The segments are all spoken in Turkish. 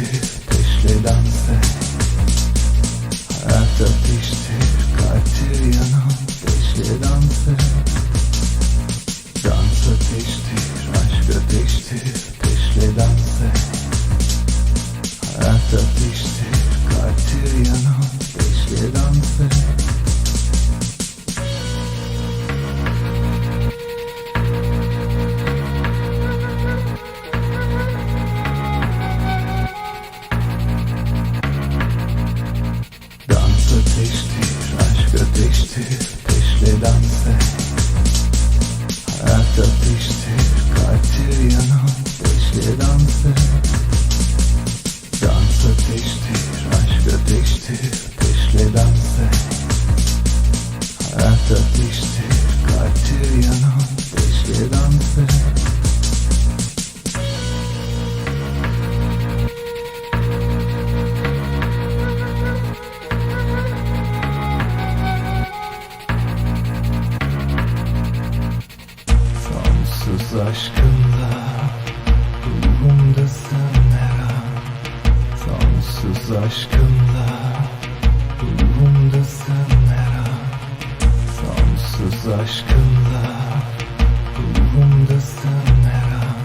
Peace. Hayat ateştir, kalptir yanan Ateşle dans et Sonsuz aşkınla Ruhumdasın her an Sonsuz aşkınla Ruhumdasın Sonsuz aşkınla Ruhumdasın her an.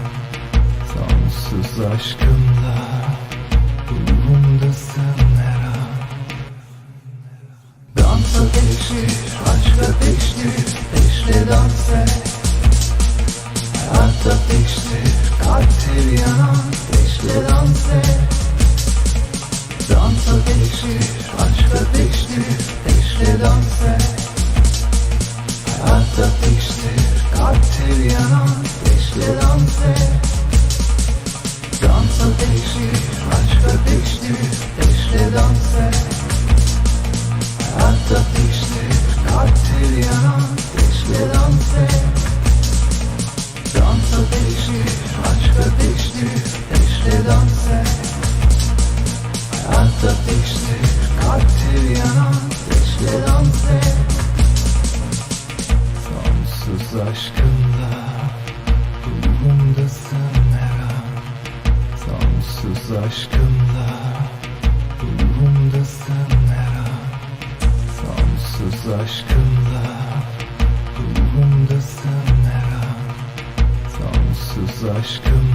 Sonsuz aşkınla Ruhumdasın her an. Dans ateştir, aşk ateştir Ateşle dans et Ateştir, aşk ateştir Ateşle dans et Hayat ateştir, kalptir yanan Ateşle dans et Dans ateştir, aşk ateştir Ateşle dans et Hayat ateştir, kalptir yanan Ateşle dans et Sonsuz aşkınla aşkınla Ruhumdasın her an Sonsuz aşkınla Ruhumdasın her an Sonsuz aşkınla